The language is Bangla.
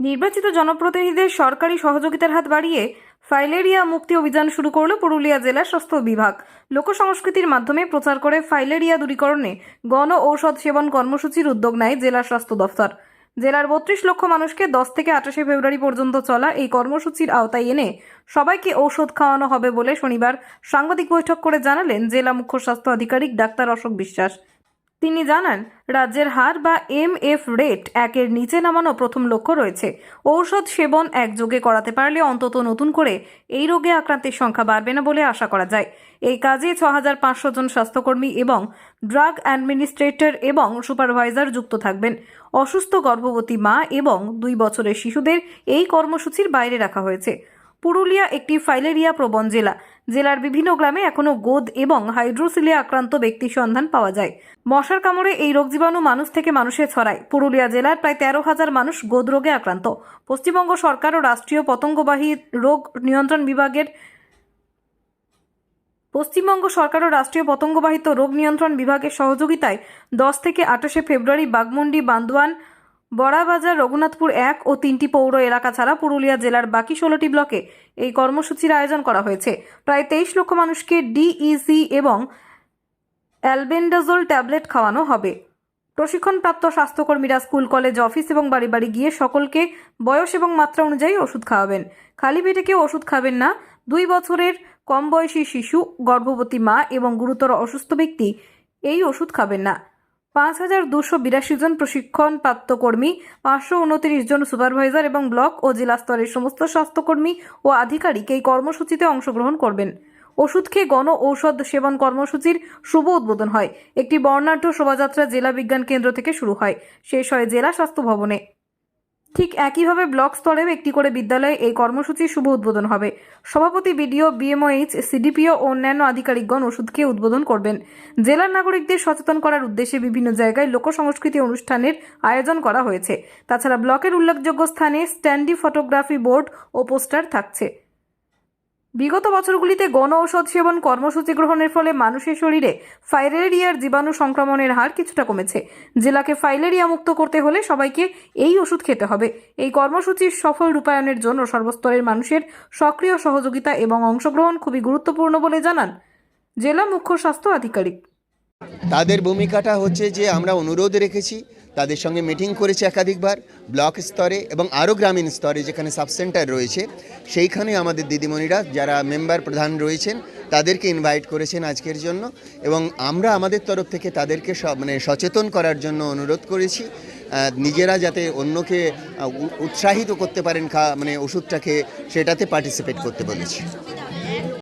নির্বাচিত জনপ্রতিনিধিদের সরকারি সহযোগিতার হাত বাড়িয়ে ফাইলেরিয়া মুক্তি অভিযান শুরু করল পুরুলিয়া জেলা স্বাস্থ্য বিভাগ। লোকসংস্কৃতির মাধ্যমে প্রচার করে ফাইলেরিয়া দূরীকরণে গণ ঔষধ সেবন কর্মসূচির উদ্যোগ নেয় জেলা স্বাস্থ্য দফতর। জেলার বত্রিশ লক্ষ মানুষকে দশ থেকে আঠাশে ফেব্রুয়ারি পর্যন্ত চলা এই কর্মসূচির আওতায় এনে সবাইকে ঔষধ খাওয়ানো হবে বলে শনিবার সাংবাদিক বৈঠক করে জানালেন জেলা মুখ্য স্বাস্থ্য আধিকারিক ডাক্তার অশোক বিশ্বাস। তিনি জানান, রাজ্যের হার বা এম এফ রেট একের নিচে নামানো প্রথম লক্ষ্য রয়েছে। ঔষধ সেবন একযোগে করাতে পারলে অন্তত নতুন করে এই রোগে আক্রান্তের সংখ্যা বাড়বে না বলে আশা করা যায়। এই কাজে ছ হাজার পাঁচশো জন স্বাস্থ্যকর্মী এবং ড্রাগ অ্যাডমিনিস্ট্রেটর এবং সুপারভাইজার যুক্ত থাকবেন। অসুস্থ গর্ভবতী মা এবং দুই বছরের শিশুদের এই কর্মসূচির বাইরে রাখা হয়েছে। পুরুলিয়া একটি ফাইলেরিয়া প্রবণ জেলা। জেলার বিভিন্ন গ্রামে এখনও গোদ এবং হাইড্রোসিলিয়া আক্রান্ত ব্যক্তির সন্ধান পাওয়া যায়। মশার কামড়ে এই রোগ জীবাণু মানুষ থেকে মানুষে ছড়ায়। পুরুলিয়া জেলার প্রায় তেরো হাজার মানুষ গোদ রোগে আক্রান্ত। পশ্চিমবঙ্গ সরকার ও রাষ্ট্রীয় পতঙ্গবাহী রোগ নিয়ন্ত্রণ বিভাগের পশ্চিমবঙ্গ সরকার ও রাষ্ট্রীয় পতঙ্গবাহিত রোগ নিয়ন্ত্রণ বিভাগের সহযোগিতায় দশ থেকে আঠাশে ফেব্রুয়ারি বাগমুন্ডি বান্দোয়ান বড়াবাজার, রঘুনাথপুর এক ও তিনটি পৌর এলাকা ছাড়া পুরুলিয়া জেলার বাকি ষোলোটি ব্লকে এই কর্মসূচির আয়োজন করা হয়েছে। প্রায় তেইশ লক্ষ মানুষকে ডিইসি এবং অ্যালবেন্ডাজোল ট্যাবলেট খাওয়ানো হবে। প্রশিক্ষণপ্রাপ্ত স্বাস্থ্যকর্মীরা স্কুল, কলেজ, অফিস এবং বাড়ি বাড়ি গিয়ে সকলকে বয়স এবং মাত্রা অনুযায়ী ওষুধ খাওয়াবেন। খালি পেটে কেউ ওষুধ খাবেন না। দুই বছরের কম বয়সী শিশু, গর্ভবতী মা এবং গুরুতর অসুস্থ ব্যক্তি এই ওষুধ খাবেন না। পাঁচ হাজার দুশো বিরাশি জন প্রশিক্ষণপ্রাপ্ত কর্মী, পাঁচশো উনত্রিশ জন সুপারভাইজার এবং ব্লক ও জেলা স্তরের সমস্ত স্বাস্থ্যকর্মী ও আধিকারিক এই কর্মসূচিতে অংশগ্রহণ করবেন। ওষুধ খেয়ে গণ ঔষধ সেবন কর্মসূচির শুভ উদ্বোধন হয়। একটি বর্ণাঢ্য শোভাযাত্রা জেলা বিজ্ঞান কেন্দ্র থেকে শুরু হয়। শেষ হয় জেলা স্বাস্থ্য ভবনে। ঠিক একইভাবে ব্লক স্তরেও একটি করে বিদ্যালয়ে এই কর্মসূচির শুভ উদ্বোধন হবে। সভাপতি বিডিও, বিএমওএইচ, সিডিপিও ও অন্যান্য আধিকারিকগণ ওষুধকে উদ্বোধন করবেন। জেলার নাগরিকদের সচেতন করার উদ্দেশ্যে বিভিন্ন জায়গায় লোকসংস্কৃতি অনুষ্ঠানের আয়োজন করা হয়েছে। তাছাড়া ব্লকের উল্লেখযোগ্য স্থানে স্ট্যান্ডি ফটোগ্রাফি বোর্ড ও পোস্টার থাকছে। বিগত বছরগুলিতে গণ ঔষধ সেবন কর্মসূচি গ্রহণের ফলে মানুষের শরীরে ফাইলেরিয়ার জীবাণু সংক্রমণের হার কিছুটা কমেছে। জেলাকে ফাইলেরিয়া মুক্ত করতে হলে সবাইকে এই ওষুধ খেতে হবে। এই কর্মসূচির সফল রূপায়ণের জন্য সর্বস্তরের মানুষের সক্রিয় সহযোগিতা এবং অংশগ্রহণ খুবই গুরুত্বপূর্ণ বলে জানান জেলা মুখ্য স্বাস্থ্য আধিকারিক। তাদের ভূমিকাটা হচ্ছে যে আমরা অনুরোধ রেখেছি তাদের সঙ্গে মিটিং করেছি একাধিকবার, ব্লক স্তরে এবং আরও গ্রামীণ স্তরে যেখানে সাবসেন্টার রয়েছে, সেইখানে আমাদের দিদিমণিরা যারা মেম্বার প্রধান রয়েছেন, তাদেরকে ইনভাইট করেছেন আজকের জন্য এবং আমরা আমাদের তরফ থেকে তাদেরকে মানে সচেতন করার জন্য অনুরোধ করেছি। নিজেরা যাতে অন্যকে উৎসাহিত করতে পারেন খা মানে ওষুধটাকে, সেটাতে পার্টিসিপেট করতে বলেছি।